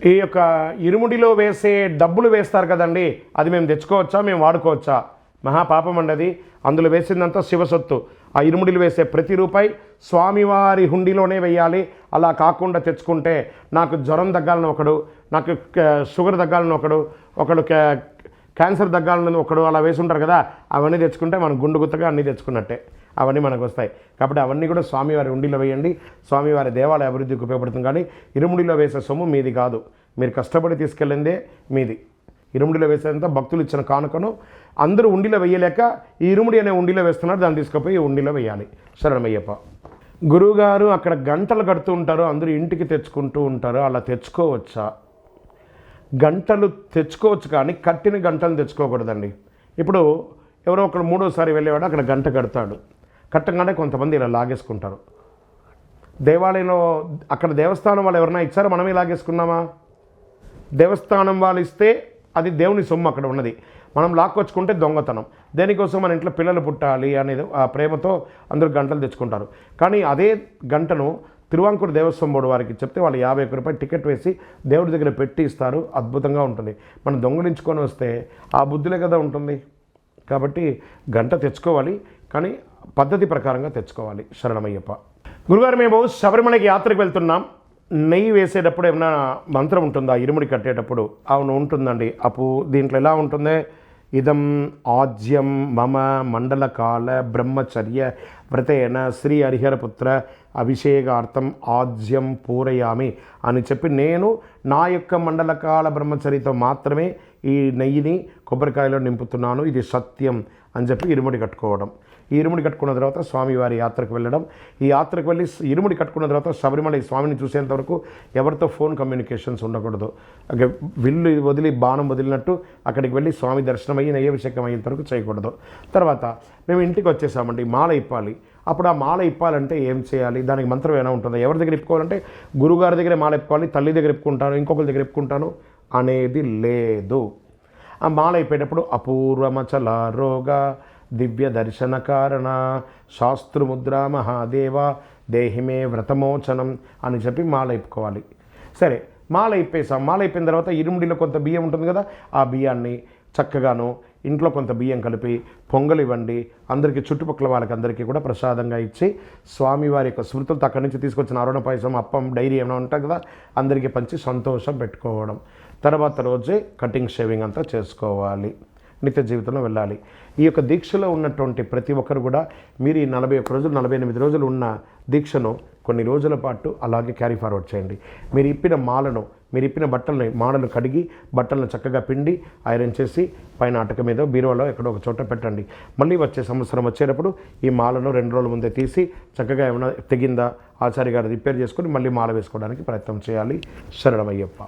ఈ యొక్క ఇరుముడిలో వేసే డబ్బులు వేస్తారు కదండి అది మేము తెచ్చుకోవచ్చా మేము వాడుకోవచ్చా? మహాపాపం అండి అది. అందులో వేసిందంతా శివసొత్తు ఆ ఇరుముడిలు వేసే ప్రతి రూపాయి స్వామివారి హుండీలోనే వేయాలి. అలా కాకుండా తెచ్చుకుంటే నాకు జ్వరం తగ్గాలని ఒకడు నాకు షుగర్ తగ్గాలని ఒకడు ఒకడు క్యాన్సర్ తగ్గాలని ఒకడు అలా వేసి ఉంటారు కదా అవన్నీ తెచ్చుకుంటే మనం గుండు గుత్తగా అన్నీ తెచ్చుకున్నట్టే. అవన్నీ మనకు వస్తాయి. కాబట్టి అవన్నీ కూడా స్వామివారి ఉండిలో వేయండి. స్వామివారి దేవాలయ అభివృద్ధికి ఉపయోగపడుతుంది కానీ ఇరుముడిలో వేసే సొమ్ము మీది కాదు. మీరు కష్టపడి తీసుకెళ్ళిందే మీది. ఇరుముడిలో వేసేంత భక్తులు ఇచ్చిన కానుకను అందరూ ఉండిలో వేయలేక ఈ ఇరుముడి అనే ఉండిలో వేస్తున్నారు. దాన్ని తీసుకుపోయి ఉండిలో వేయాలి. శరణమయ్యప్ప. గురువుగారు అక్కడ గంటలు కడుతూ ఉంటారు. అందరూ ఇంటికి తెచ్చుకుంటూ ఉంటారు. అలా తెచ్చుకోవచ్చా? గంటలు తెచ్చుకోవచ్చు కానీ కట్టిన గంటలు తెచ్చుకోకూడదండి. ఇప్పుడు ఎవరో ఒకడు మూడోసారి వెళ్ళేవాడు అక్కడ గంట కడతాడు. కట్టంగానే కొంతమంది ఇలా లాగేసుకుంటారు. దేవాలయంలో అక్కడ దేవస్థానం వాళ్ళు ఎవరైనా ఇచ్చారో మనమే లాగేసుకున్నామా దేవస్థానం వాళ్ళు ఇస్తే అది దేవుని సొమ్ము అక్కడ ఉన్నది. మనం లాక్కొచ్చుకుంటే దొంగతనం. దేనికోసం మన ఇంట్లో పిల్లలు పుట్టాలి అనేది ఆ ప్రేమతో అందరూ గంటలు తెచ్చుకుంటారు. కానీ అదే గంటను తిరువాంకూరు దేవస్వం బోర్డు వారికి చెప్తే వాళ్ళు యాభై ఒక్క రూపాయలు టికెట్ వేసి దేవుడి దగ్గర పెట్టి ఇస్తారు. అద్భుతంగా ఉంటుంది. మనం దొంగలించుకొని వస్తే ఆ బుద్ధిలే కదా ఉంటుంది. కాబట్టి గంట తెచ్చుకోవాలి. కానీ పద్ధతి ప్రకారంగా తెచ్చుకోవాలి. శరణమయ్యప్ప. గురుగారు మేము శబరిమలకి యాత్రకు వెళ్తున్నాం. నెయ్యి వేసేటప్పుడు ఏమైనా మంత్రం ఉంటుందా? ఇరుముడి కట్టేటప్పుడు? అవును ఉంటుందండి. అప్పు దీంట్లో ఎలా ఉంటుంది? ఇదం ఆజ్యం మమ మండలకాల బ్రహ్మచర్య వ్రతేన శ్రీ హరిహరపుత్ర అభిషేకార్థం ఆజ్యం పూరయామి అని చెప్పి నేను నా యొక్క మండలకాల బ్రహ్మచర్యతో మాత్రమే ఈ నెయ్యిని కొబ్బరికాయలో నింపుతున్నాను. ఇది సత్యం అని చెప్పి ఇరుముడి కట్టుకోవడం. ఈ ఇరుముడి కట్టుకున్న తర్వాత స్వామివారి యాత్రకు వెళ్ళడం. ఈ యాత్రకు వెళ్ళి ఇరుముడి కట్టుకున్న తర్వాత శబరిమల స్వామిని చూసేంత వరకు ఎవరితో ఫోన్ కమ్యూనికేషన్స్ ఉండకూడదు. విల్లు వదిలి బాణం వదిలినట్టు అక్కడికి వెళ్ళి స్వామి దర్శనం అయ్యి నైవేశకం అయ్యేంత వరకు చేయకూడదు. తర్వాత మేము ఇంటికి వచ్చేసామండి మాల ఇప్పాలి అప్పుడు ఆ మాల ఇప్పాలంటే ఏం చేయాలి? దానికి మంత్రం ఏమైనా ఉంటుందా? ఎవరి దగ్గర ఇప్పుకోవాలంటే గురుగారి దగ్గర మాల ఇప్పుకోవాలి తల్లి దగ్గర ఇప్పుకుంటాను ఇంకొకరి దగ్గర ఇప్పుకుంటాను అనేది లేదు. ఆ మాల అయిపోయేటప్పుడు అపూర్వమచల రోగ దివ్య దర్శన కారణ శాస్త్రముద్ర మహాదేవ దేహిమే వ్రతమోచనం అని చెప్పి మాల అయిపోవాలి సరే మాల అయిపోయేసాం? మాల అయిపోయిన తర్వాత ఇరుముడిలో కొంత బియ్యం ఉంటుంది కదా ఆ బియ్యాన్ని చక్కగాను ఇంట్లో కొంత బియ్యం కలిపి పొంగల్ ఇవ్వండి అందరికీ చుట్టుపక్కల వాళ్ళకి అందరికీ కూడా ప్రసాదంగా ఇచ్చి స్వామివారి యొక్క స్మృతులతో అక్కడి నుంచి తీసుకొచ్చిన అరుణ పాయసం అప్పం డైరీ ఏమైనా ఉంటాయి కదా అందరికీ పంచి సంతోషం పెట్టుకోవడం. తర్వాత రోజే కటింగ్ షేవింగ్ అంతా చేసుకోవాలి. నిత్య జీవితంలో వెళ్ళాలి. ఈ యొక్క దీక్షలో ఉన్నటువంటి ప్రతి ఒక్కరు కూడా మీరు ఈ నలభై ఒక్క రోజులు నలభై ఎనిమిది రోజులు ఉన్న దీక్షను కొన్ని రోజుల పాటు అలాగే క్యారీ ఫార్వర్డ్ చేయండి. మీరు ఇప్పిన మాలను మీరు ఇప్పిన బట్టల్ని మాడలు కడిగి బట్టలను చక్కగా పిండి ఐరన్ చేసి పైన అటక మీద బీరువాలో ఎక్కడో ఒక చోట పెట్టండి. మళ్ళీ వచ్చే సంవత్సరం వచ్చేటప్పుడు ఈ మాలను రెండు రోజుల ముందే తీసి చక్కగా ఏమైనా తెగిందా? ఆచార్య గారు రిపేర్ చేసుకుని మళ్ళీ మాల వేసుకోవడానికి ప్రయత్నం చేయాలి. శరణమయ్యప్ప.